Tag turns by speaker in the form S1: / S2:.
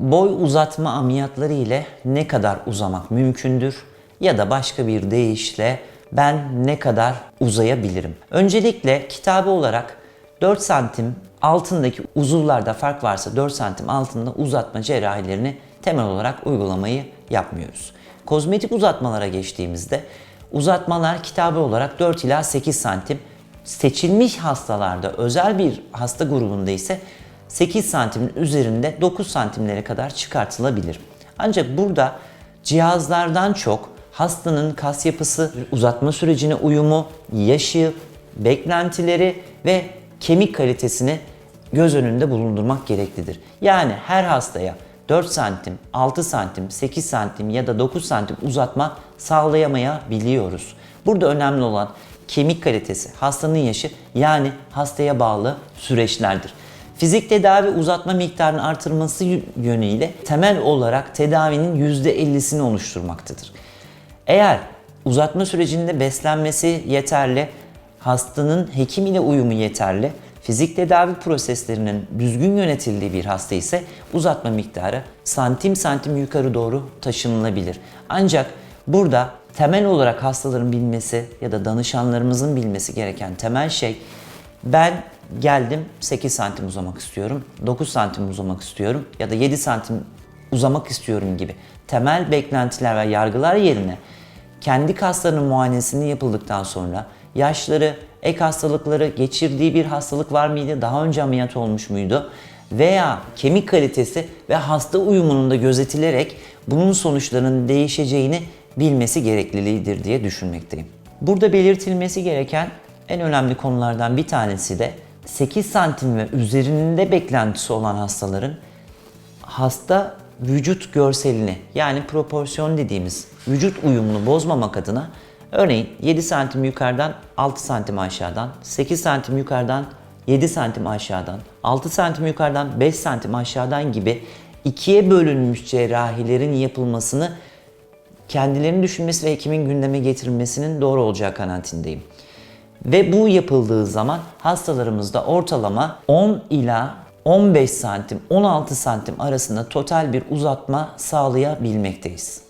S1: boy uzatma ameliyatları ile ne kadar uzamak mümkündür ya da başka bir deyişle ben ne kadar uzayabilirim? Öncelikle kitabı olarak 4 santim altındaki uzuvlarda fark varsa 4 santim altında uzatma cerrahilerini temel olarak uygulamayı yapmıyoruz. Kozmetik uzatmalara geçtiğimizde uzatmalar kitabı olarak 4 ila 8 santim seçilmiş hastalarda özel bir hasta grubunda ise 8 santimin üzerinde 9 santimlere kadar çıkartılabilir. Ancak burada cihazlardan çok hastanın kas yapısı, uzatma sürecine uyumu, yaşı, beklentileri ve kemik kalitesini göz önünde bulundurmak gereklidir. Yani her hastaya 4 santim, 6 santim, 8 santim ya da 9 santim uzatma sağlayamayabiliyoruz. Burada önemli olan kemik kalitesi, hastanın yaşı yani hastaya bağlı süreçlerdir. Fizik tedavi uzatma miktarının artırması yönüyle temel olarak tedavinin %50'sini oluşturmaktadır. Eğer uzatma sürecinde beslenmesi yeterli, hastanın hekim ile uyumu yeterli, fizik tedavi proseslerinin düzgün yönetildiği bir hasta ise uzatma miktarı santim santim yukarı doğru taşınılabilir. Ancak burada temel olarak hastaların bilmesi ya da danışanlarımızın bilmesi gereken temel şey ben geldim 8 santim uzamak istiyorum, 9 santim uzamak istiyorum ya da 7 santim uzamak istiyorum gibi temel beklentiler ve yargılar yerine kendi kaslarının muayenesini yapıldıktan sonra yaşları, ek hastalıkları, geçirdiği bir hastalık var mıydı, daha önce ameliyat olmuş muydu veya kemik kalitesi ve hasta uyumunun da gözetilerek bunun sonuçlarının değişeceğini bilmesi gerekliliğidir diye düşünmekteyim. Burada belirtilmesi gereken en önemli konulardan bir tanesi de 8 santim ve üzerinde beklentisi olan hastaların hasta vücut görselini yani proporsiyon dediğimiz vücut uyumunu bozmamak adına örneğin 7 santim yukarıdan 6 santim aşağıdan, 8 santim yukarıdan 7 santim aşağıdan, 6 santim yukarıdan 5 santim aşağıdan gibi ikiye bölünmüş cerrahilerin yapılmasını kendilerini düşünmesi ve hekimin gündeme getirilmesinin doğru olacağı kanaatindeyim. Ve bu yapıldığı zaman hastalarımızda ortalama 10 ila 15 santim, 16 santim arasında total bir uzatma sağlayabilmekteyiz.